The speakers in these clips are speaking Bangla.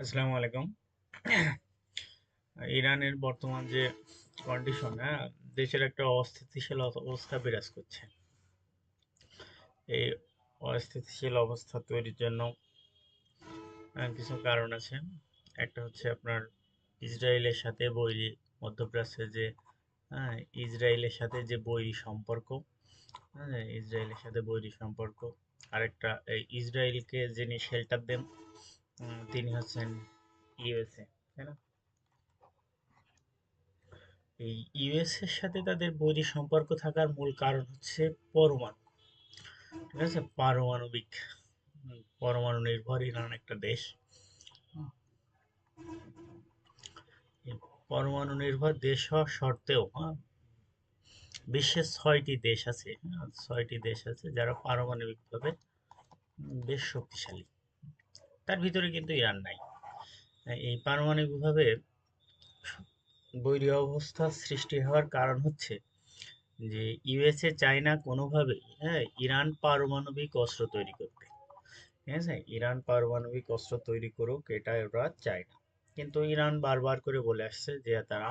আসসালামু আলাইকুম। ইরানের বর্তমান যে কন্ডিশন হ্যাঁ দেশের একটা অস্থিতিশীল অবস্থা বিরাজ করছে। এই অস্থিতিশীল অবস্থা তৈরির জন্য কিছু কারণ আছে। একটা হচ্ছে আপনার ইসরায়েলের সাথে বৈরী, মধ্যপ্রাচ্যে যে হ্যাঁ ইসরায়েলের সাথে যে বৈরী সম্পর্ক হ্যাঁ ইসরায়েলের সাথে বৈরী সম্পর্ক। আরেকটা, এই ইসরায়েলকে যিনি শেল্টার দেন তিনি হচ্ছেন ইউএসএ তাই না? এই ইউএস এর সাথে তাদের বৈরী সম্পর্ক থাকার মূল কারণ হচ্ছে পরমাণু ঠিক আছে? পারমাণবিক পরমাণু নির্ভর ইরান একটা দেশ। পরমাণু নির্ভর দেশ হওয়া সত্ত্বেও হ্যাঁ, বিশ্বের ছয়টি দেশ আছে হ্যাঁ, ছয়টি দেশ আছে যারা পারমাণবিকভাবে বেশ শক্তিশালী। তার ভিতরে কিন্তু ইরান নাই। এই পারমাণবিকভাবে বৈরী অবস্থা সৃষ্টি হওয়ার কারণ হচ্ছে যে ইউএসএ চায় না কোনোভাবেই হ্যাঁ ইরান পারমাণবিক অস্ত্র তৈরি করতে ঠিক আছে? ইরান পারমাণবিক অস্ত্র তৈরি করুক, এটা ওরা চায় না। কিন্তু ইরান বারবার করে বলে আসছে যে তারা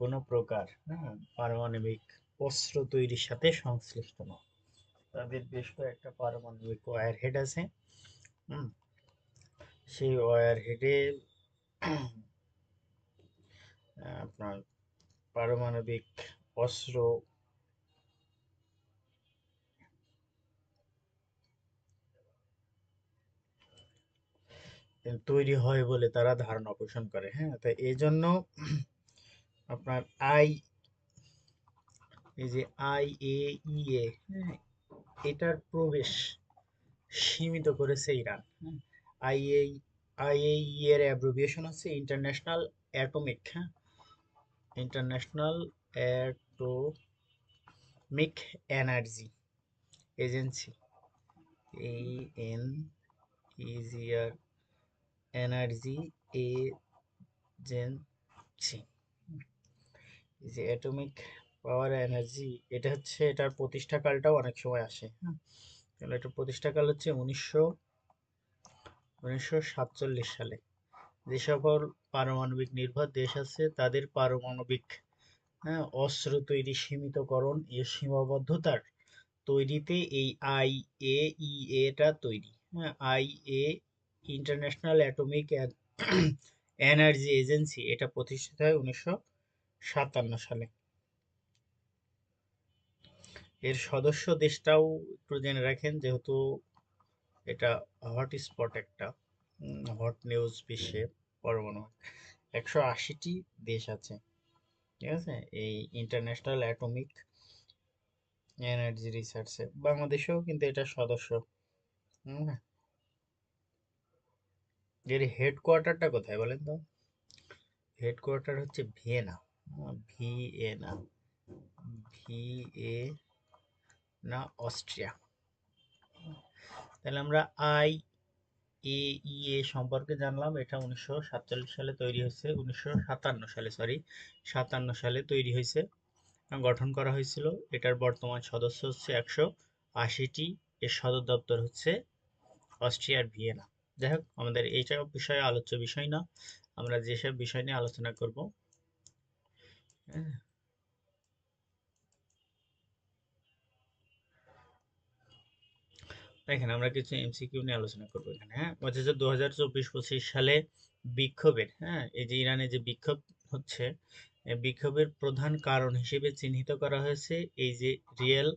কোনো প্রকার হ্যাঁ পারমাণবিক অস্ত্র তৈরির সাথে সংশ্লিষ্ট নয়। তাদের বেশ কয়েকটা পারমাণবিক ওয়ার হেড আছে, হুম সেই ওয়ার হেডে, আপনার পারমাণবিক অস্ত্র তৈরি হয় বলে তারা ধারণা পোষণ করে হ্যাঁ? তো এই জন্য আপনার আই, এই যে আই এ ই এ হ্যাঁ এটার প্রবেশ সীমিত করেছে Iran. I A I A এর অ্যাব্রিভিয়েশন হচ্ছে ইন্টারন্যাশনাল অ্যাটমিক হ্যাঁ ইন্টারন্যাশনাল অ্যাটমিক এনার্জি এজেন্সি এই এন ইজিআর এনার্জি এজেন্সি যে অ্যাটমিক পাওয়ার এনার্জি এটা হচ্ছে এটার প্রতিষ্ঠাকালটাও অনেক সময় আসে হ্যাঁ? এটার প্রতিষ্ঠাকাল হচ্ছে উনিশশো উনিশশো সাতচল্লিশ সালে। যে সকল পারমাণবিক নির্ভর দেশ আছে, তাদের পারমাণবিক হ্যাঁ অস্ত্র তৈরি সীমিতকরণ এর সীমাবদ্ধতার তৈরিতে এই আই এ ই এটা তৈরি। হ্যাঁ I A International Atomic Energy Agency, এটা প্রতিষ্ঠিত হয় উনিশশো সাতান্ন সালে। এর সদস্য দেশটাও একটু জেনে রাখেন, যেহেতু এটা হট স্পট একটা হট নিউজ বিশ্বে পরমাণু। একশো আশিটি দেশ আছে ঠিক আছে? এই ইন্টারন্যাশনাল অ্যাটমিক এনার্জি রিসার্চে বাংলাদেশেও কিন্তু এটা সদস্য এর হেডকোয়ার্টারটা কোথায় বলেন তো? হেডকোয়ার্টার হচ্ছে ভিয়েনা ভি এ না ভি এ না অস্ট্রিয়া। তাহলে আমরা আই, এ, ই, এ সম্পর্কে জানলাম, এটা উনিশশো সাতচল্লিশ সালে তৈরি হয়েছে, উনিশশো সাতান্ন সালে সরি সাতান্ন সালে তৈরি হয়েছে। গঠন করা হয়েছিল, এটার বর্তমান সদস্য হচ্ছে একশো আশিটি, এর সদর দপ্তর হচ্ছে অস্ট্রিয়ার ভিয়েনা। যাই হোক, আমাদের এইসব বিষয়ে আলোচ্য বিষয় না, আমরা যেসব বিষয় নিয়ে আলোচনা করব হ্যাঁ দেখেন আমরা কিছু এমসিকিউ নিয়ে আলোচনা করব এখানে হ্যাঁ? যে দু হাজার চব্বিশ পঁচিশ সালে বিক্ষোভের হ্যাঁ? এই যে ইরানে যে বিক্ষোভ হচ্ছে বিক্ষোভের প্রধান কারণ হিসেবে চিহ্নিত করা হয়েছে এই যে রিয়েল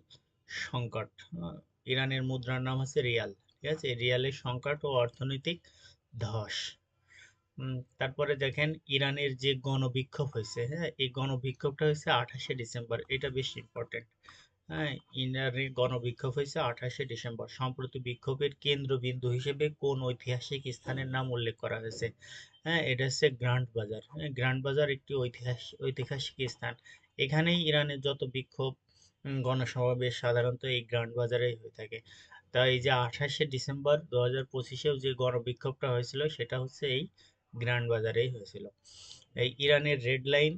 সংকট হ্যাঁ, ইরানের মুদ্রার নাম হচ্ছে রিয়াল ঠিক আছে? রিয়ালের সংকট ও অর্থনৈতিক ধস। তারপরে দেখেন ইরানের যে গণবিক্ষোভ হয়েছে হ্যাঁ? এই গণবিক্ষোভটা হয়েছে আঠাশে ডিসেম্বর এটা বেশ ইম্পর্টেন্ট হ্যাঁ ইরানে গণবিক্ষোভ হয়েছে আঠাশে ডিসেম্বর। সম্প্রতি বিক্ষোভের কেন্দ্রবিন্দু হিসেবে কোন ঐতিহাসিক স্থানের নাম উল্লেখ করা হয়েছে? হ্যাঁ এটা হচ্ছে গ্র্যান্ড বাজার। হ্যাঁ গ্র্যান্ড বাজার একটি ঐতিহাসিক ঐতিহাসিক স্থান। এখানেই ইরানের যত বিক্ষোভ গণসমাবেশ সাধারণত এই গ্র্যান্ড বাজারেই হয়ে থাকে। তাই এই যে আঠাশে ডিসেম্বর দু হাজার পঁচিশেও যে গণবিক্ষোভটা হয়েছিল, সেটা হচ্ছে এই গ্র্যান্ড বাজারেই হয়েছিল। এই ইরানের রেড লাইন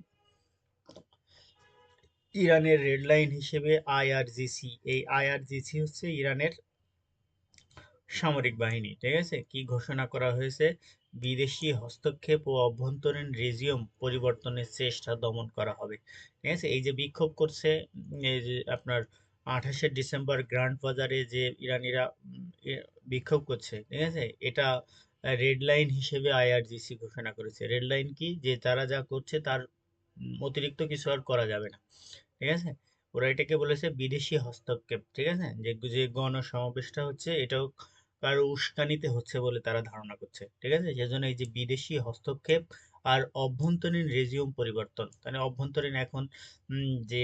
ইরানের রেড লাইন হিসেবে আইআরজিসি, এই আইআরজিসি হচ্ছে ইরানের সামরিক বাহিনী, ঠিক আছে? কি ঘোষণা করা হয়েছে? বিদেশি হস্তক্ষেপ ও অভ্যন্তরীণ রেজিয়ম পরিবর্তনের চেষ্টা দমন করা হবে, ঠিক আছে? এই যে বিক্ষোভ করছে এই যে আপনার আঠাশে ডিসেম্বর গ্র্যান্ড বাজারে যে ইরানিরা বিক্ষোভ করছে, ঠিক আছে? এটা রেড লাইন হিসেবে আইআরজিসি ঘোষণা করেছে। রেড লাইন কি? যে তারা যা করছে তার অতিরিক্ত কিছু আর করা যাবে না। ঠিক আছে? ওরা এটাকে বলেছে বিদেশি হস্তক্ষেপ, ঠিক আছে? যে যে গণসমাবেশটা হচ্ছে, এটাও কারও উস্কানিতে হচ্ছে বলে তারা ধারণা করছে, ঠিক আছে? সেজন্য এই যে বিদেশি হস্তক্ষেপ আর অভ্যন্তরীণ রেজিউম পরিবর্তন মানে অভ্যন্তরীণ এখন যে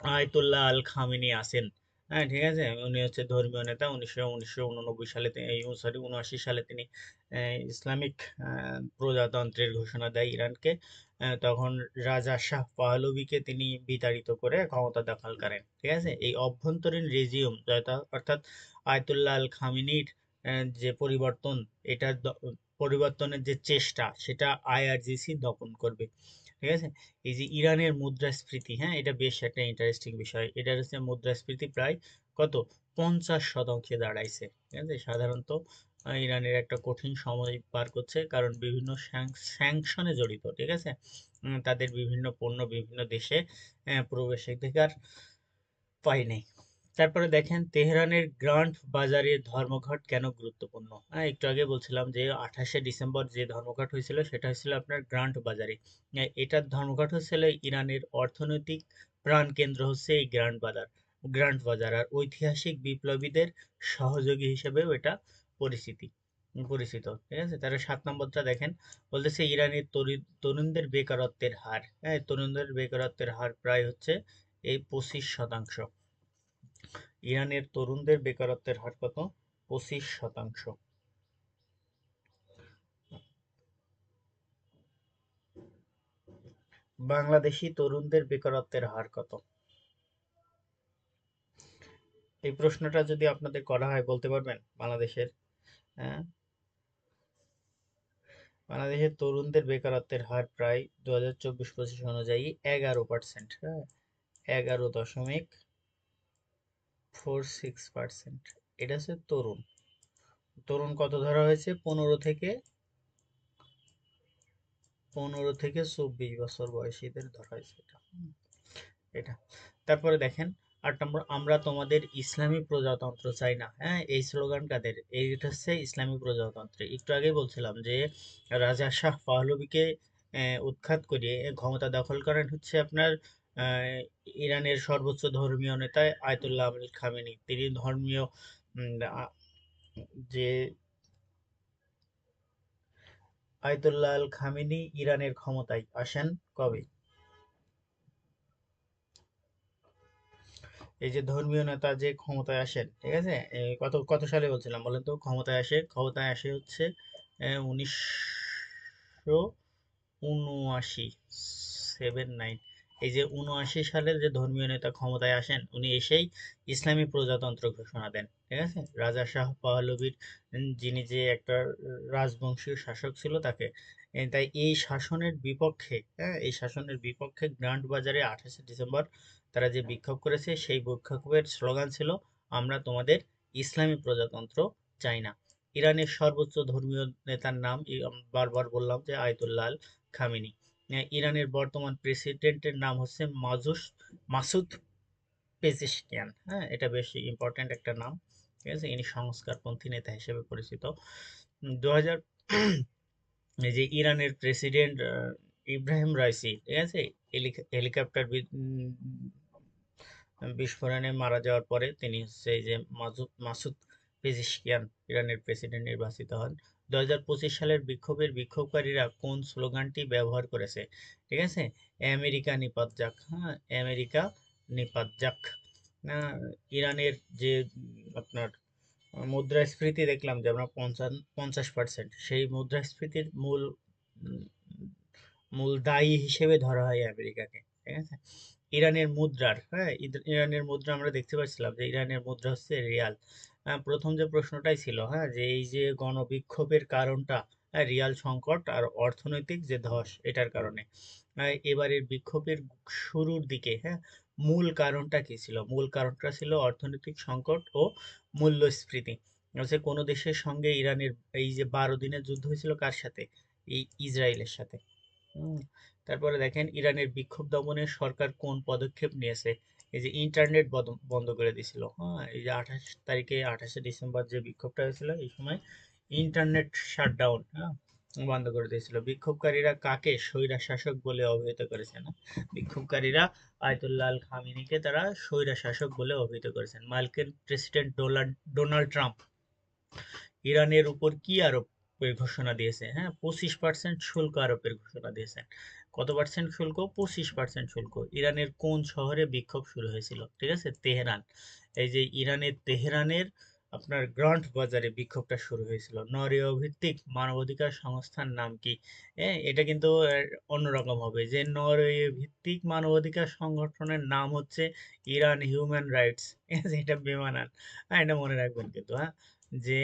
আয়তুল্লাহ আল খামিনি আছেন হ্যাঁ ঠিক আছে? উনি হচ্ছে ধর্মীয় নেতা, উনিশশো উনিশশো উননব্বই সালে সরি, উনআশি সালে তিনি ইসলামিক প্রজাতন্ত্রের ঘোষণা দেয় ইরানকে। তখন রাজা শাহ পাহলবিকে তিনি বিতাড়িত করে ক্ষমতা দখল করেন, ঠিক আছে? এই অভ্যন্তরীণ রেজিউম অর্থাৎ আয়তুল্লাহ আল খামিনির যে পরিবর্তন, এটা পরিবর্তনের যে চেষ্টা, সেটা আইআরজিসি দমন করবে, ঠিক আছে? এই যে ইরানের মুদ্রাস্ফীতি হ্যাঁ এটা বেশ একটা ইন্টারেস্টিং বিষয়। এটা হচ্ছে মুদ্রাস্ফীতি প্রায় কত? পঞ্চাশ শতাংশে দাঁড়াইছে, ঠিক আছে? সাধারণত ইরানের একটা কঠিন সময় পার করছে কারণ বিভিন্ন স্যাংশনে জড়িত, ঠিক আছে? তাদের বিভিন্ন পণ্য বিভিন্ন দেশে প্রবেশাধিকার পায়নি তারপরে দেখেন, তেহরানের গ্রান্ড বাজারের ধর্মঘট কেন গুরুত্বপূর্ণ? হ্যাঁ একটু আগে বলছিলাম যে আঠাশে ডিসেম্বর যে ধর্মঘট হয়েছিল, সেটা হয়েছিল আপনার গ্রান্ড বাজারে। এটার ধর্মঘট হচ্ছিল ইরানের অর্থনৈতিক প্রাণকেন্দ্র হচ্ছে এই গ্রান্ড বাজার। গ্রান্ড বাজার আর ঐতিহাসিক বিপ্লবীদের সহযোগী হিসেবেও এটা পরিচিতি পরিচিত, ঠিক আছে? তারা সাত নম্বরটা দেখেন, বলতেছে ইরানের তরুণদের বেকারত্বের হার হ্যাঁ? তরুণদের বেকারত্বের হার প্রায় হচ্ছে এই পঁচিশ শতাংশ। ইরানের তরুণদের বেকারত্বের হার কত? পঁচিশ শতাংশ। বাংলাদেশি তরুণদের বেকারত্বের হার কত? এই প্রশ্নটা যদি আপনাদের করা হয়, বলতে পারবেন? বাংলাদেশের হ্যাঁ? বাংলাদেশের তরুণদের বেকারত্বের হার প্রায় দু হাজার চব্বিশ পঁচিশ অনুযায়ী এগারো পার্সেন্ট হ্যাঁ? এগারো দশমিক ফোর সিক্স পার্সেন্ট এটা হচ্ছে তরুণ। তরুণ কত ধরা হয়েছে? পনেরো থেকে পনেরো থেকে চব্বিশ বছর বয়সীদের ধরা হয়েছে এটা। এটা। তারপরে দেখেন আট নম্বর আমরা তোমাদের ইসলামী প্রজাতন্ত্র চাই না। হ্যাঁ এই স্লোগান কাদের এইটা হচ্ছে ইসলামী প্রজাতন্ত্র। একটু আগে বলছিলাম যে, রাজা শাহ পাহলবিকে উৎখাত করিয়ে ক্ষমতা দখল করেন হচ্ছে আপনার ইরানের সর্বোচ্চ ধর্মীয় নেতা আয়তুল্লাহ আমিল খামেনি। তিনি ধর্মীয় যে আয়তুল্লাহ আল খামেনি ইরানের ক্ষমতায় আসেন কবে? এই যে ধর্মীয় নেতা যে ক্ষমতায় আসেন, ঠিক আছে? কত কত সালে বলছিলাম বলেন তো? ক্ষমতায় আসে ক্ষমতায় আসে হচ্ছে উনিশশো উনআশি সেভেন নাইন এই যে উনআশি সালের যে ধর্মীয় নেতা ক্ষমতায় আসেন, উনি এসেই ইসলামী প্রজাতন্ত্র ঘোষণা দেন, ঠিক আছে? রাজা শাহ পাহলবির যিনি যে একটা রাজবংশীয় শাসক ছিল তাকে তাই এই শাসনের বিপক্ষে হ্যাঁ এই শাসনের বিপক্ষে গ্রান্ড বাজারে আঠাশে ডিসেম্বর তারা যে বিক্ষোভ করেছে, সেই বিক্ষোভের স্লোগান ছিল, আমরা তোমাদের ইসলামী প্রজাতন্ত্র চাই না। ইরানের সর্বোচ্চ ধর্মীয় নেতার নাম বারবার বললাম যে আয়তুল্লাহ খামিনি। ইরানের বর্তমান প্রেসিডেন্টের নাম হচ্ছে মাজুস, মাসুদ পেজিশকিয়ান। হ্যাঁ এটা বেশ ইম্পর্ট্যান্ট একটা নাম। ঠিক আছে, ইনি সংস্কারপন্থী নেতা হিসেবে পরিচিত। দু যে ইরানের প্রেসিডেন্ট ইব্রাহিম রাইসি, ঠিক আছে হেলিকপ্টার বিস্ফোরণে মারা যাওয়ার পরে তিনি হচ্ছে যে মাসুদ মাসুদ পেজিশকিয়ান ইরানের প্রেসিডেন্ট নির্বাচিত হন। দু হাজার পঁচিশ সালের বিক্ষোভের বিক্ষোভকারীরা কোন স্লোগানটি ব্যবহার করেছে? ঠিক আছে? আমেরিকা নিপাত যাক হ্যাঁ? আমেরিকা নিপাত যাক। ইরানের যে আপনার মুদ্রাস্ফীতি দেখলাম যে আমরা পঞ্চান্ন পঞ্চাশ পার্সেন্ট সেই মুদ্রাস্ফীতির মূল মূল দায়ী হিসেবে ধরা হয় আমেরিকাকে। ঠিক আছে? ইরানের মুদ্রার হ্যাঁ? ইরানের মুদ্রা আমরা দেখতে পাচ্ছিলাম যে ইরানের মুদ্রা হচ্ছে রিয়াল। প্রথম যে প্রশ্নটাই ছিল হ্যাঁ যে এই যে গণবিক্ষোভের কারণটা হ্যাঁ, রিয়াল সংকট আর অর্থনৈতিক যে ধস এটার কারণে এবারের বিক্ষোভের শুরুর দিকে হ্যাঁ মূল কারণটা কি ছিল? মূল কারণটা ছিল অর্থনৈতিক সংকট ও মূল্যস্ফীতি। হচ্ছে কোনো দেশের সঙ্গে ইরানের এই যে বারো দিনের যুদ্ধ হয়েছিল কার সাথে? এই ইসরায়েলের সাথে। তারপরে দেখেন, ইরানের বিক্ষোভ দমনে সরকার কোন পদক্ষেপ নিয়েছে? এই যে ইন্টারনেট বন্ধ করে দিয়েছিল। হ্যাঁ এই যে আঠাশ তারিখে, আঠাশে ডিসেম্বর যে বিক্ষোভটা হয়েছিল, এই সময় ইন্টারনেট শাটডাউন হ্যাঁ বন্ধ করে দিয়েছিল। বিক্ষোভকারীরা কাকে? স্বৈরা শাসক বলে অভিহিত করেছেন বিক্ষোভকারীরা আয়তুল্লাহ আল খামিনিকে তারা স্বৈরা শাসক বলে অভিহিত করেছেন। মার্কিন প্রেসিডেন্ট ডোনাল্ড ট্রাম্প ইরানের উপর কি আরোপের ঘোষণা দিয়েছে হ্যাঁ? পঁচিশ পার্সেন্ট শুল্ক আরোপের ঘোষণা দিয়েছেন। কত পার্সেন্ট শুল্ক? পঁচিশ পার্সেন্ট শুল্ক। ইরানের কোন শহরে বিক্ষোভ শুরু হয়েছিল? ঠিক আছে? তেহরান। এই যে ইরানের তেহরানের আপনার গ্রান্ট বাজারে বিক্ষোভটা শুরু হয়েছিল। নরওয়ে ভিত্তিক মানবাধিকার সংস্থার নাম কি? হ্যাঁ এটা কিন্তু অন্যরকম হবে যে নরওয়ে ভিত্তিক মানবাধিকার সংগঠনের নাম হচ্ছে ইরান হিউম্যান রাইটস। এটা বেমানান। হ্যাঁ এটা মনে রাখবেন কিন্তু হ্যাঁ? যে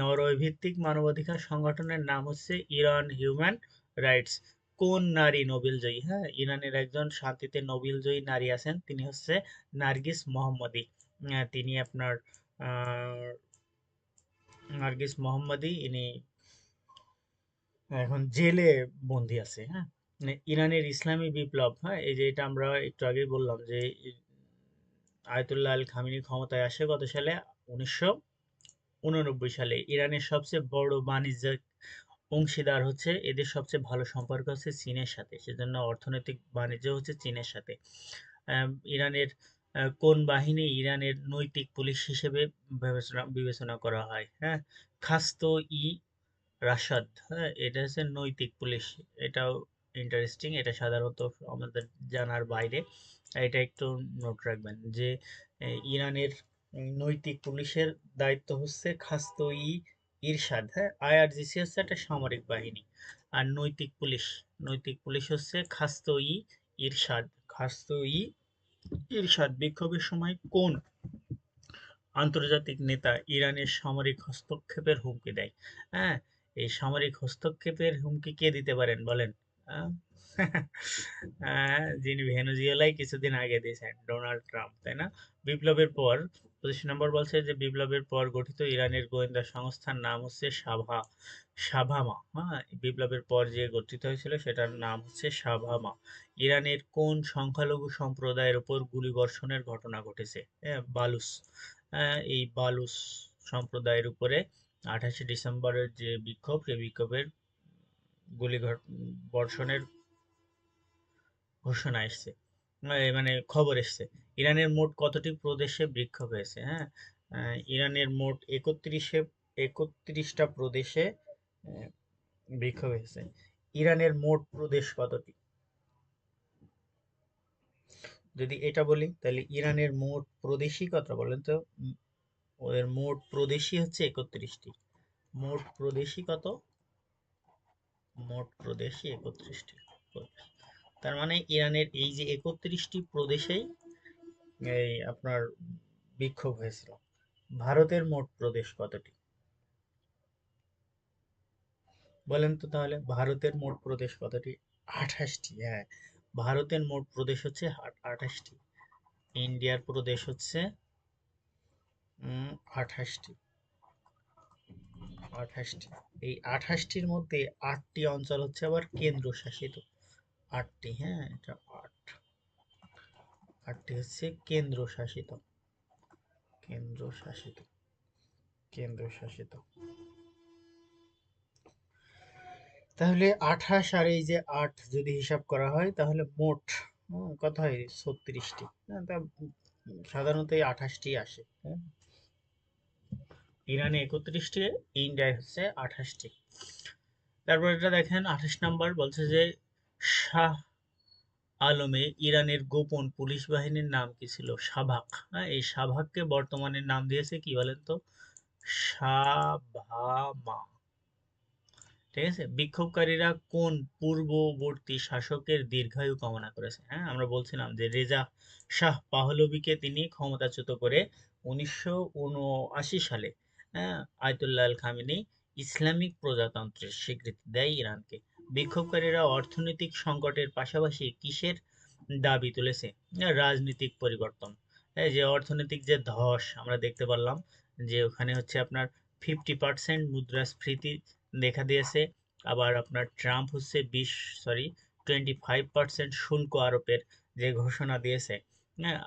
নরওয়ে ভিত্তিক মানবাধিকার সংগঠনের নাম হচ্ছে ইরান হিউম্যান রাইটস। কোন নারী নোবেল জয়ী হ্যাঁ ইরানের একজন শান্তিতে নোবেল জয়ী নারী আছেন, তিনি হচ্ছে নার্গিস মোহাম্মদী। তিনি আপনার নার্গিস মোহাম্মদী, ইনি এখন জেলে বন্দি আছে হ্যাঁ? মানে ইরানের ইসলামী বিপ্লব হ্যাঁ? এই যে এটা আমরা একটু আগেই বললাম যে আয়তুল্লাহ আল খামিনি ক্ষমতায় আসে কত সালে উনিশশো উননব্বই সালে। ইরানের সবচেয়ে বড় বাণিজ্যিক অংশীদার হচ্ছে এদের সবচেয়ে ভালো সম্পর্ক হচ্ছে চীনের সাথে। সেজন্য অর্থনৈতিক বাণিজ্য হচ্ছে চীনের সাথে। ইরানের কোন বাহিনী ইরানের নৈতিক পুলিশ হিসেবে বিবেচনা বিবেচনা করা হয়? হ্যাঁ খাস্তো ই রাশাদ। হ্যাঁ এটা হচ্ছে নৈতিক পুলিশ। এটাও ইন্টারেস্টিং এটা সাধারণত আমাদের জানার বাইরে। এটা একটু নোট রাখবেন যে ইরানের নৈতিক পুলিশের দায়িত্ব হচ্ছে খাস্তো ই ইরশাদ হ্যাঁ? আইআরজিসি হচ্ছে একটা সামরিক বাহিনী আর নৈতিক পুলিশ। নৈতিক পুলিশ হচ্ছে খাস্তো ই ইরশাদ। খাস্তো ই ইরশাদ বিক্ষোভের সময় কোন আন্তর্জাতিক নেতা ইরানের সামরিক হস্তক্ষেপের হুমকি দেয়? হ্যাঁ এই সামরিক হস্তক্ষেপের হুমকি কে দিতে পারেন বলেন? যিনি ভেনুজিওলাই কিছুদিন আগে দিয়েছেন ডোনাল্ড ট্রাম্প, তাই না? বিপ্লবের পর পঁচিশ নম্বর বলছে যে বিপ্লবের পর গঠিত ইরানের গোয়েন্দা সংস্থার নাম হচ্ছে সাভা, সাভামা। হ্যাঁ বিপ্লবের পর যে গঠিত হয়েছিল সেটার নাম হচ্ছে সাভামা। ইরানের কোন সংখ্যালঘু সম্প্রদায়ের উপর গুলিবর্ষণের ঘটনা ঘটেছে? বালুস এই বালুস সম্প্রদায়ের উপরে আঠাশে ডিসেম্বরের যে বিক্ষোভ সেই বিক্ষোভের গুলি বর্ষণের ঘোষণা এসছে। মানে খবর এসছে। ইরানের মোট কতটি প্রদেশে বিক্ষোভ হয়েছে হ্যাঁ? ইরানের মোট একত্রিশে, একত্রিশটা প্রদেশে বিক্ষোভ হয়েছে। ইরানের মোট প্রদেশ কতটি? যদি এটা বলি, তাহলে ইরানের মোট প্রদেশই কত বলেন তো? ওদের মোট প্রদেশই হচ্ছে একত্রিশটি। মোট প্রদেশই কত? মোট প্রদেশই একত্রিশটি। তার মানে ইরানের এই যে একত্রিশটি প্রদেশেই এই আপনার বিক্ষোভ হয়েছিল। ভারতের মোট প্রদেশ কতটি? বলেন তো তাহলে, ভারতের মোট প্রদেশ কতটি? আঠাশটি হ্যাঁ। ভারতের মোট প্রদেশ হচ্ছে আঠাশটি। ইন্ডিয়ার প্রদেশ হচ্ছে আঠাশটি। আঠাশটি। এই আঠাশটির মধ্যে আটটি অঞ্চল হচ্ছে আবার কেন্দ্রশাসিত। আটটি হ্যাঁ এটা আট। আটটি হচ্ছে কেন্দ্রশাসিত। কেন্দ্রশাসিত। কেন্দ্রশাসিত। তাহলে আঠাশ আর এই যে আট যদি হিসাব করা হয়, তাহলে মোট কত হয়? ছত্রিশটি। তা সাধারণত এই আঠাশটি আসে হ্যাঁ। ইরানে একত্রিশটি, ইন্ডিয়ায় হচ্ছে আঠাশটি। তারপর এটা দেখেন, আঠাশ নাম্বার বলছে যে শাহ আলমে ইরানের গোপন পুলিশ বাহিনীর নাম কি ছিল? সাভাক হ্যাঁ এই সাভাককে বর্তমানে নাম দিয়েছে কি বলেন তো? সাভামা ঠিক আছে? বিক্ষোভকারীরা কোন পূর্ববর্তী শাসকের দীর্ঘায়ু কামনা করেছে? হ্যাঁ আমরা বলছিলাম যে রেজা শাহ পাহলবিকে তিনি ক্ষমতাচ্যুত করে উনিশশো উনআশি সালে হ্যাঁ আয়তুল্লাহ খামিনি ইসলামিক প্রজাতন্ত্রের স্বীকৃতি দেয় ইরানকে। বিক্ষোভকারীরা অর্থনৈতিক সংকটের পাশাপাশি কিসের দাবি তুলেছে? রাজনৈতিক পরিবর্তন। যে অর্থনৈতিক যে ধস, আমরা দেখতে পারলাম যে ওখানে হচ্ছে আপনার ফিফটি পার্সেন্ট মুদ্রাস্ফীতি দেখা দিয়েছে। আবার আপনার ট্রাম্প হচ্ছে বিশ সরি টোয়েন্টি ফাইভ পার্সেন্ট শুল্ক আরোপের যে ঘোষণা দিয়েছে। হ্যাঁ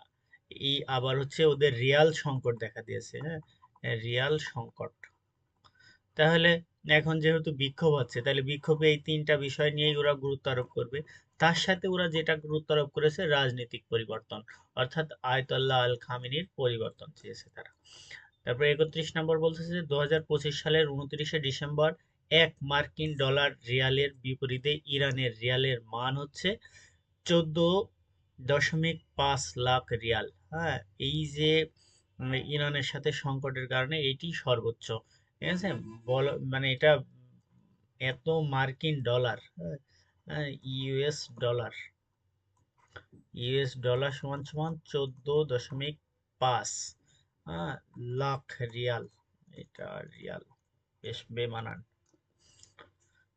এই আবার হচ্ছে ওদের রিয়াল সংকট দেখা দিয়েছে। হ্যাঁ রিয়াল সংকট। তাহলে এখন যেহেতু বিক্ষোভ হচ্ছে, তাহলে বিক্ষোভে এই তিনটা বিষয় নিয়েই ওরা গুরুত্ব আরোপ করবে। তার সাথে ওরা যেটা গুরুত্ব আরোপ করেছে, রাজনৈতিক পরিবর্তন। অর্থাৎ আয়তুল্লাহ আল খামিনির পরিবর্তন চেয়েছে তারা। তারপরে একত্রিশ নম্বর বলতেছে যে দু সালের উনত্রিশে ডিসেম্বর এক মার্কিন ডলার রিয়ালের বিপরীতে ইরানের রিয়ালের মান হচ্ছে চোদ্দ দশমিক পাঁচ লাখ রিয়াল। হ্যাঁ এই যে ইরানের সাথে সংকটের কারণে এটি সর্বোচ্চ। ঠিক আছে? বল মানে এটা এত মার্কিন ডলার হ্যাঁ? US dollar. ইউএস ডলার সমান সমান চোদ্দ দশমিক পাঁচ হ্যাঁ? লাখ রিয়াল, এটা রিয়াল, বেশ বেমানান।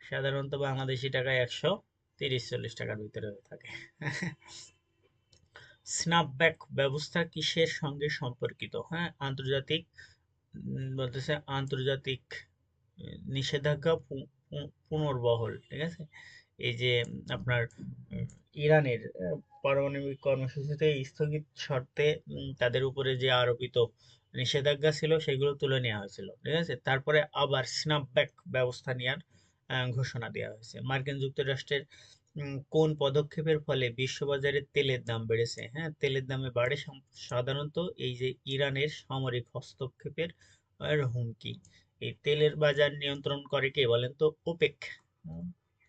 সাধারণত বাংলাদেশি টাকায় একশো তিরিশ চল্লিশ টাকার ভিতরে হয়ে থাকে। স্ন্যাপব্যাক ব্যবস্থা কিসের সঙ্গে সম্পর্কিত? হ্যাঁ আন্তর্জাতিক বলতেছে আন্তর্জাতিক নিষেধাজ্ঞা পুনর্বহল, ঠিক আছে? এই যে আপনার ইরানের পারমাণবিক কর্মসূচিতে স্থগিত শর্তে তাদের উপরে যে আরোপিত নিষেধাজ্ঞা ছিল, সেগুলো তুলে নেওয়া হয়েছিল, ঠিক আছে? তারপরে আবার স্ন্যাপব্যাক ব্যবস্থা নেওয়ার ঘোষণা দেওয়া হয়েছে। মার্কিন যুক্তরাষ্ট্রের কোন পদক্ষেপের ফলে বিশ্ববাজারে তেলের দাম বেড়েছে? হ্যাঁ তেলের দামে বাড়ে সাধারণত এই যে ইরানের সামরিক হস্তক্ষেপের হুমকি। এই তেলের বাজার নিয়ন্ত্রণ করে কে বলেন তো? ওপেক।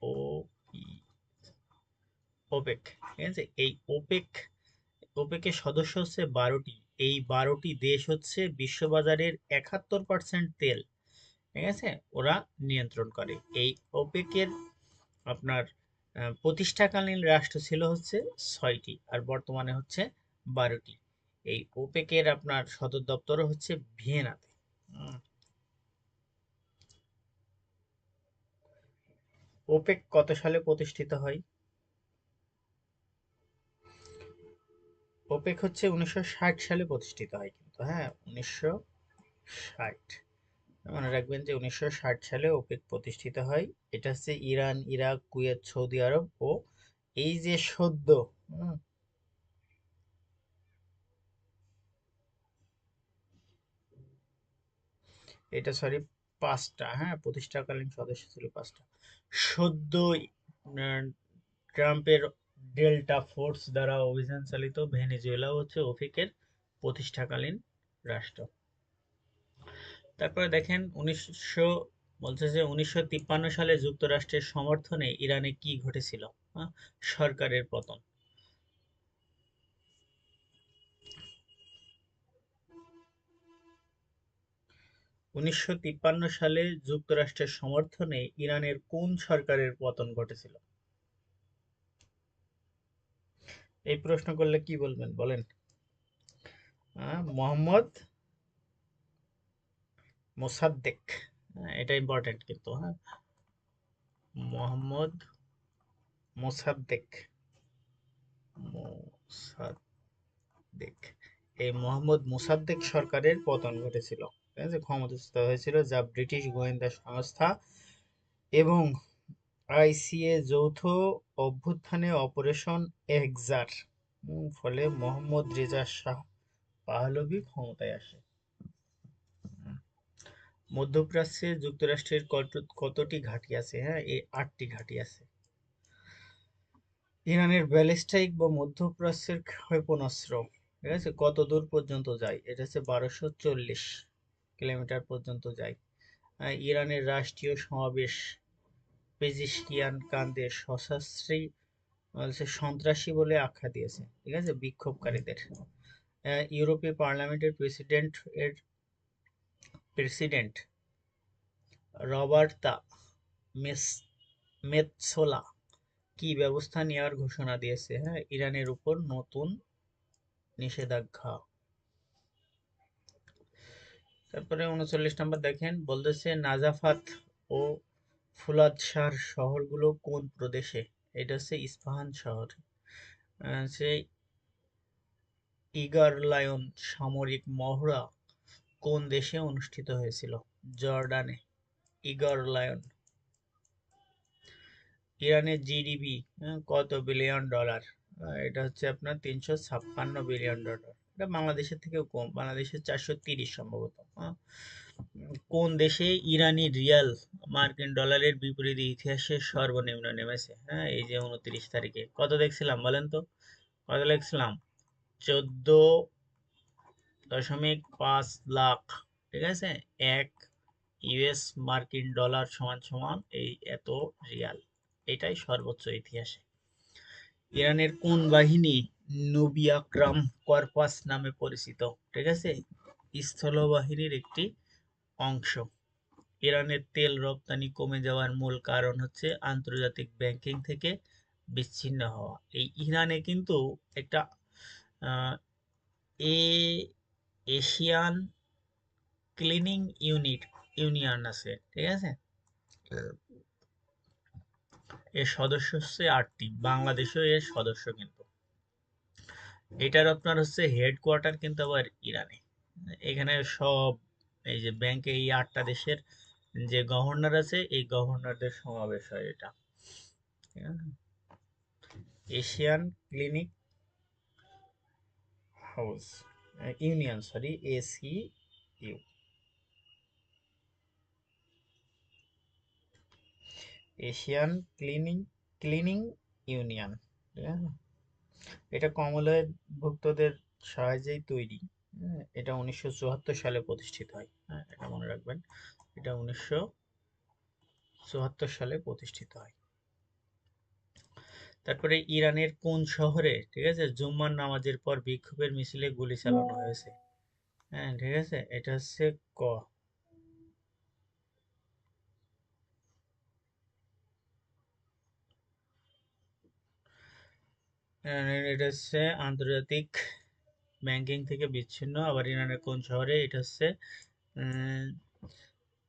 ও ওপেক। ঠিক আছে? এই ওপেক, ওপেকের সদস্য হচ্ছে বারোটি। এই বারোটি দেশ হচ্ছে বিশ্ববাজারের একাত্তর পার্সেন্ট তেল। ঠিক আছে? ওরা নিয়ন্ত্রণ করে। এই ওপেকের আপনার প্রতিষ্ঠাকালীন রাষ্ট্র ছিল হচ্ছে ছয়টি আর বর্তমানে হচ্ছে বারোটি। এই ওপেকের আপনার সদর দপ্তর হচ্ছে ভিয়েনাতে। ওপেক কত সালে প্রতিষ্ঠিত হয়? ওপেক হচ্ছে উনিশশো ষাট সালে প্রতিষ্ঠিত হয় কিন্তু হ্যাঁ উনিশশো ষাট। মনে রাখবেন যে উনিশশো ষাট সালে ওপেক প্রতিষ্ঠিত হয়। এটা হচ্ছে Iran, Iraq, Kuwait, Saudi Arab ও এই যে সদ্য এটা সরি পাঁচটা হ্যাঁ প্রতিষ্ঠাকালীন সদস্য ছিল পাঁচটা। সদ্য ট্রাম্পের ডেল্টা ফোর্স দ্বারা অভিযান চালিত ভেনেজুয়েলা হচ্ছে ওপেকের প্রতিষ্ঠাকালীন রাষ্ট্র। তারপরে দেখেন উনিশশো, বলছে যে উনিশশো সালে যুক্তরাষ্ট্রের সমর্থনে ইরানে কি ঘটেছিল? সরকারের পতন। উনিশশো সালে যুক্তরাষ্ট্রের সমর্থনে ইরানের কোন সরকারের পতন ঘটেছিল? এই প্রশ্ন করলে কি বলবেন? বলেন। মোহাম্মদ মোসাদ্দেক। হ্যাঁ, এটা ইম্পর্টেন্ট কিন্তু হ্যাঁ। মোহাম্মদ মোসাদ্দেক। মোসাদ্দেক। এই মোহাম্মদ মোসাদ্দেক সরকারের পতন ঘটেছিল ঠিক আছে? ক্ষমতাচ্যুত হয়েছিল যা ব্রিটিশ গোয়েন্দা সংস্থা এবং আইসিএ যৌথ অভ্যুত্থানে অপারেশন এক্সার ফলে মোহাম্মদ রেজা শাহ পাহলভি ক্ষমতায় আসে। মধ্যপ্রাচ্যে যুক্তরাষ্ট্রের কতটি ঘাঁটি আছে? হ্যাঁ এই আটটি ঘাঁটি আছে। ইরানের ব্যালিস্টাইক বা মধ্যপ্রাচ্যের ক্ষেপণাস্ত্র, ঠিক আছে কত দূর পর্যন্ত যায়? এটা হচ্ছে বারোশো চল্লিশ কিলোমিটার পর্যন্ত যায়। ইরানের রাষ্ট্রীয় সমাবেশ, পেজিশকিয়ান কান্দে সশস্ত্রী সন্ত্রাসী বলে আখ্যা দিয়েছে, ঠিক আছে, বিক্ষোভকারীদের। ইউরোপীয় পার্লামেন্টের প্রেসিডেন্ট এর প্রেসিডেন্ট রবার্তা মেৎসোলা কি ব্যবস্থা নেওয়ার ঘোষণা দিয়েছে? হ্যাঁ ইরানের উপর নতুন নিষেধাজ্ঞা। তারপরে উনচল্লিশ নম্বর দেখেন, বলতেছে নাজাফাত ও ফুলাদশার শহরগুলো কোন প্রদেশে? এটা হচ্ছে ইস্পাহান শহর। সে ইগারলায়ন সামরিক মহড়া কোন দেশে অনুষ্ঠিত হয়েছিল? জর্ডানে। Eager lion. ইরানের জিডিপি কত বিলিয়ন ডলার এটা হচ্ছে আপনার তিনশো ছাপ্পান্ন বিলিয়ন ডলার এটা বাংলাদেশের থেকেও কম, বাংলাদেশের চারশো তিরিশ সম্ভবত হ্যাঁ। কোন দেশে ইরানি রিয়াল মার্কিন ডলারের বিপরীতে ইতিহাসে সর্বনিম্ন নেমেছে? হ্যাঁ এই যে উনত্রিশ তারিখে। কত দেখছিলাম বলেন তো? কত দেখছিলাম? চোদ্দ দশমিক পাঁচ লাখ, ঠিক আছে? এক ইউএস মার্কিন ডলার সমান সমান এই এত রিয়াল। এটাই সর্বোচ্চ ইতিহাসে। ইরানের কোন বাহিনী নবী আকরাম কর্পাস নামে পরিচিত, ঠিক আছে? স্থলবাহিনীর একটি অংশ। ইরানের তেল রপ্তানি কমে যাওয়ার মূল কারণ হচ্ছে আন্তর্জাতিক ব্যাংকিং থেকে বিচ্ছিন্ন হওয়া। এই ইরানে কিন্তু একটা a Asian cleaning unit union আছে ঠিক আছে? এর সদস্য হচ্ছে আটটি বাংলাদেশও এর সদস্য কিন্তু। এটার আপনার হচ্ছে হেডকোয়ার্টার কিন্তু আবার ইরানে। এখানে সব এই যে ব্যাংকে এই আটটা দেশের যে গভর্নর আছে এই গভর্নরদের সমাবেশ হয় এটা? Asian clinic house. Union sorry AC U Asian cleaning cleaning union এটা কমলভুক্তদের সাহায্যেই তৈরি। হ্যাঁ, এটা উনিশশো চুয়াত্তর সালে প্রতিষ্ঠিত হয়। হ্যাঁ এটা মনে রাখবেন। এটা উনিশশো চুয়াত্তর সালে প্রতিষ্ঠিত হয়। তারপরে ইরানের কোন শহরে, ঠিক আছে? জুম্মার নামাজের পর বিক্ষোভের মিছিলে গুলি চালানো হয়েছে। হ্যাঁ ঠিক আছে? এটা হচ্ছে ক। এটা হচ্ছে আন্তর্জাতিক ব্যাংকিং থেকে বিচ্ছিন্ন। আবার ইরানের কোন শহরে, এটা হচ্ছে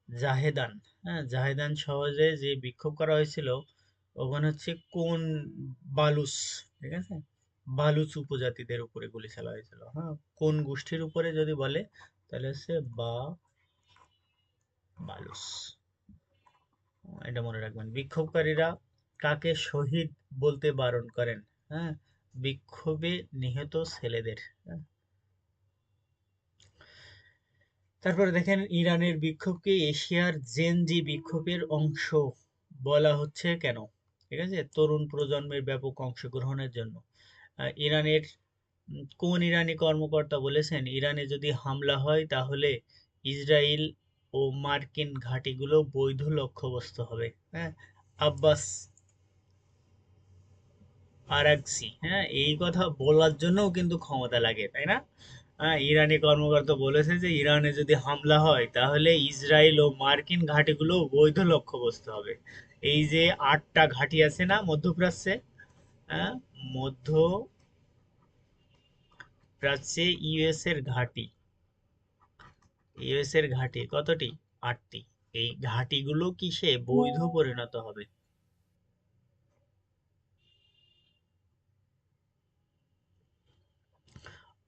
জাহেদান। হ্যাঁ জাহেদান শহরে যে বিক্ষোভ করা হয়েছিল ওখানে হচ্ছে কোন বালুচ ঠিক আছে? বালুচ উপজাতিদের উপরে গুলি চালা হয়েছিল। হ্যাঁ কোন গোষ্ঠীর উপরে যদি বলে, তাহলে হচ্ছে বা বালুচ এটা মনে রাখবেন। বিক্ষোভকারীরা কাকে শহীদ বলতে বারণ করেন? হ্যাঁ বিক্ষোভে নিহত ছেলেদের। হ্যাঁ। তারপরে দেখেন, ইরানের বিক্ষোভকে এশিয়ার জেনজি বিক্ষোভের অংশ বলা হচ্ছে কেন? ঠিক আছে? তরুণ প্রজন্মের ব্যাপক অংশগ্রহণের জন্য। ইরানের কোন ইরানি কর্মকর্তা বলেছেন, ইরানে যদি হামলা হয় তাহলে ইসরায়েল ও মার্কিন ঘাঁটিগুলো বৈধ লক্ষ্যবস্তু হবে। হ্যাঁ? আব্বাস আরাগসি হ্যাঁ? এই কথা বলার জন্যও কিন্তু ক্ষমতা লাগে, তাই না? হ্যাঁ ইরানি কর্মকর্তা বলেছে যে ইরানে যদি হামলা হয় তাহলে ইসরায়েল ও মার্কিন ঘাঁটিগুলো বৈধ লক্ষ্যবস্তু হবে। এই যে আটটা ঘাঁটি আছে না মধ্যপ্রাচ্যে হ্যাঁ মধ্য প্রাচ্যে ইউএস এর ঘাঁটি। ইউএস এর ঘাঁটি কতটি? আটটি। এই ঘাঁটিগুলো কিসে? বৈধ পরিণত হবে।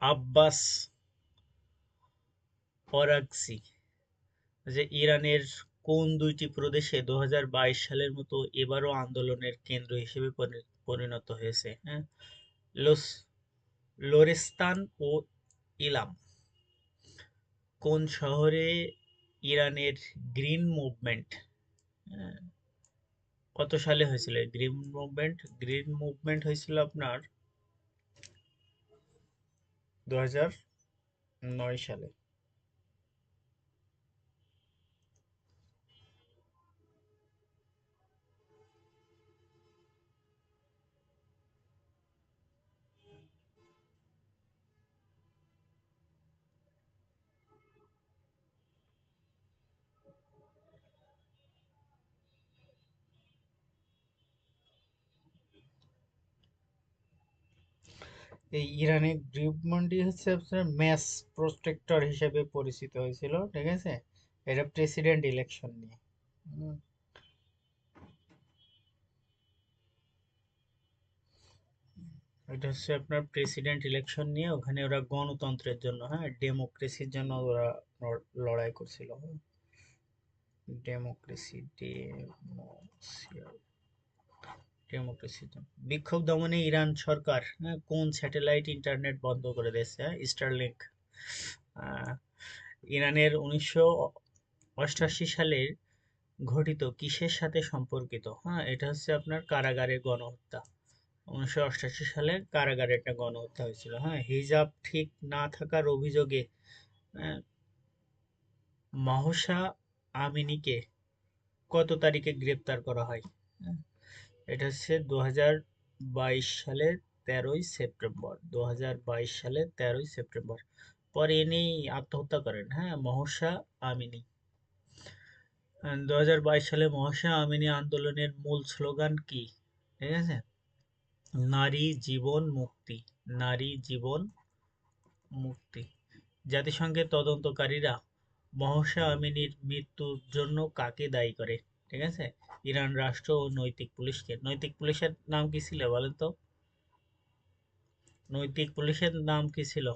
আব্বাস অরাগসি যে ইরানের কোন দুইটি প্রদেশে দু হাজার বাইশ সালের মতো এবারও আন্দোলনের কেন্দ্র হিসেবে পরিণত হয়েছে? হ্যাঁ? লোস, লোরেস্তান ও ইলাম। কোন শহরে ইরানের গ্রিন মুভমেন্ট? কত সালে হয়েছিল গ্রিন মুভমেন্ট? গ্রিন মুভমেন্ট হয়েছিল আপনার দু নয় সালে। এই ইরানের গ্রিভমন্ডি হচ্ছে আপনার ম্যাস প্রোটেক্টর হিসেবে পরিচিত হয়েছিল, ঠিক আছে? এটা প্রেসিডেন্ট ইলেকশন নিয়ে। এটা হচ্ছে আপনার প্রেসিডেন্ট ইলেকশন নিয়ে, ওখানে ওরা গণতন্ত্রের জন্য হ্যাঁ? ডেমোক্রেসির জন্য ওরা লড়- লড়াই করছিল। ডেমোক্রেসি ডেমোক্রেসির জন্য বিক্ষোভ দমনে ইরান সরকার হ্যাঁ, কোন স্যাটেলাইট ইন্টারনেট বন্ধ করে দিয়েছে? হ্যাঁ, স্টারলিংক ইরানের উনিশশো অষ্টাশি সালের ঘটিত কিসের সাথে সম্পর্কিত? হ্যাঁ এটা হচ্ছে আপনার কারাগারের গণহত্যা। উনিশশো অষ্টাশি সালে কারাগারে একটা গণহত্যা হয়েছিল। হ্যাঁ হিজাব ঠিক না থাকার অভিযোগে আহ, মাহসা আমিনীকে কত তারিখে গ্রেপ্তার করা হয়? হ্যাঁ, এটা হচ্ছে দু হাজার বাইশ সালের তেরোই সেপ্টেম্বর, দু হাজার বাইশ সালের তেরোই সেপ্টেম্বর। পরে ইনি আত্মহত্যা করেন হ্যাঁ মহসা আমিনী। দু হাজার বাইশ সালে মহাশা আমিনী আন্দোলনের মূল স্লোগান কি? ঠিক আছে? নারী জীবন মুক্তি, নারী জীবন মুক্তি। জাতিসংঘের তদন্তকারীরা মহসা আমিনীর মৃত্যুর জন্য কাকে দায়ী করে? ঠিক আছে? ইরান রাষ্ট্র ও নৈতিক পুলিশকে, নৈতিক পুলিশের নাম কি ছিল বলেন তো? নৈতিক পুলিশের নাম কি ছিল?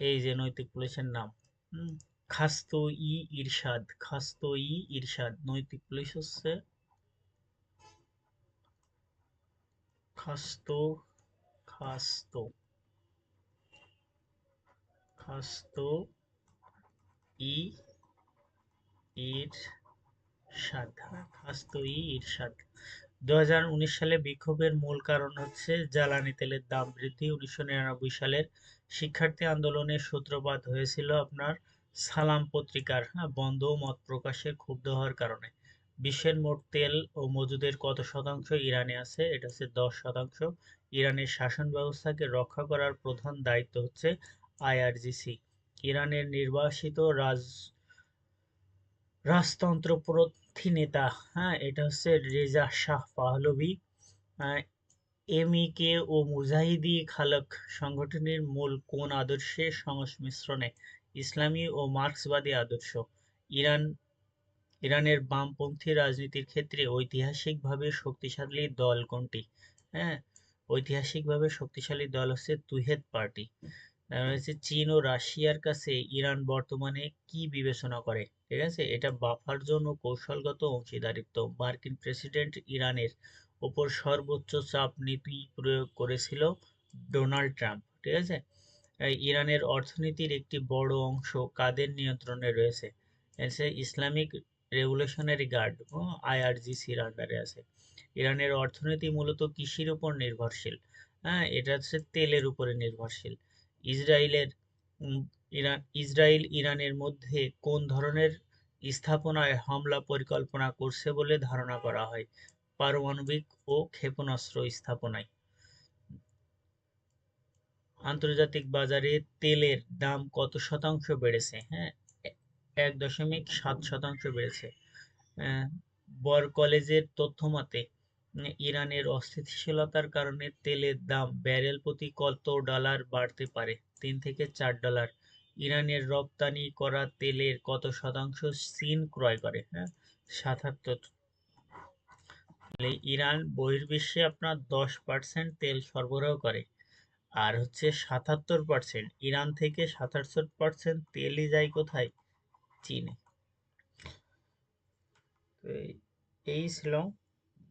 এই যে নৈতিক পুলিশের নাম। খাস্তো ই ইরশাদ খাস্তো ই ইরশাদ। নৈতিক পুলিশ হচ্ছে খাস্তো খাস্তো খাস্তো ই ইরশাদ হ্যাঁ, খাস্তো ই ইরশাদ দু সালে বিক্ষোভের মূল কারণ হচ্ছে জ্বালানি তেলের দাম বৃদ্ধি। উনিশশো নিরানব্বই সালের শিক্ষার্থী আন্দোলনের সূত্রপাত হয়েছিল আপনার সালাম পত্রিকার হ্যাঁ, বন্ধ মত প্রকাশে ক্ষুব্ধ হওয়ার কারণে। বিশ্বের মোট তেল ও মজুদের কত শতাংশ ইরানে আছে? এটা হচ্ছে দশ শতাংশ। ইরানের শাসন ব্যবস্থাকে রক্ষা করার প্রধান দায়িত্ব হচ্ছে আইআরজিসি। ইরানের নির্বাসিত রাজ রাজতন্ত্রপন্থী নেতা হ্যাঁ এটা হচ্ছে রেজা শাহ পাহলভি। এমইকে ও মুজাহিদি খালক সংগঠনের মূল কোন আদর্শের সংমিশ্রণে ইসলামী ও মার্ক্সবাদী আদর্শ। ইরান, ইরানের বামপন্থী রাজনীতির ক্ষেত্রে ঐতিহাসিকভাবে শক্তিশালী দল কোনটি? হ্যাঁ ঐতিহাসিকভাবে শক্তিশালী দল হচ্ছে তুহেদ পার্টি। চীন ও রাশিয়ার কাছে ইরান বর্তমানে কি বিবেচনা করে? ঠিক আছে? এটা বাফার জন্য কৌশলগত অংশীদারিত্ব। মার্কিন প্রেসিডেন্ট ইরানের ওপর সর্বোচ্চ চাপ নীতি প্রয়োগ করেছিল ডোনাল্ড ট্রাম্প। ঠিক আছে? ইরানের অর্থনীতির একটি বড় অংশ কাদের নিয়ন্ত্রণে রয়েছে? ইসলামিক রেভলিউশনারি গার্ড আইআরজিসির আন্ডারে আছে। ইরানের অর্থনীতি মূলত কৃষির উপর নির্ভরশীল। হ্যাঁ এটা হচ্ছে তেলের উপরে নির্ভরশীল। ইসরায়েলের ইরান, ইসরায়েল ইরানের মধ্যে কোন ধরনের স্থাপনায় হামলা পরিকল্পনা করছে বলে ধারণা করা হয়? পারমাণবিক ও ক্ষেপণাস্ত্র স্থাপনায়। আন্তর্জাতিক বাজারে তেলের দাম কত শতাংশ বেড়েছে? হ্যাঁ এক দশমিক সাত শতাংশ বেড়েছে। বর কলেজের তথ্য মতে ইরানের অস্থিতিশীলতার কারণে তেলের দাম ব্যারেল প্রতি কত ডলার বাড়তে পারে? তিন থেকে চার ডলার। ইরানের রপ্তানি করা তেলের কত শতাংশ চীন ক্রয় করে? হ্যাঁ সাতাত্তর। ইরান বহির্বিশ্বে আপনার দশ পার্সেন্ট তেল সরবরাহ করে, আর হচ্ছে সাতাত্তর পার্সেন্ট। ইরান থেকে সাতাত্তর পার্সেন্ট তেলই যায় কোথায়? চীনে। এই ছিল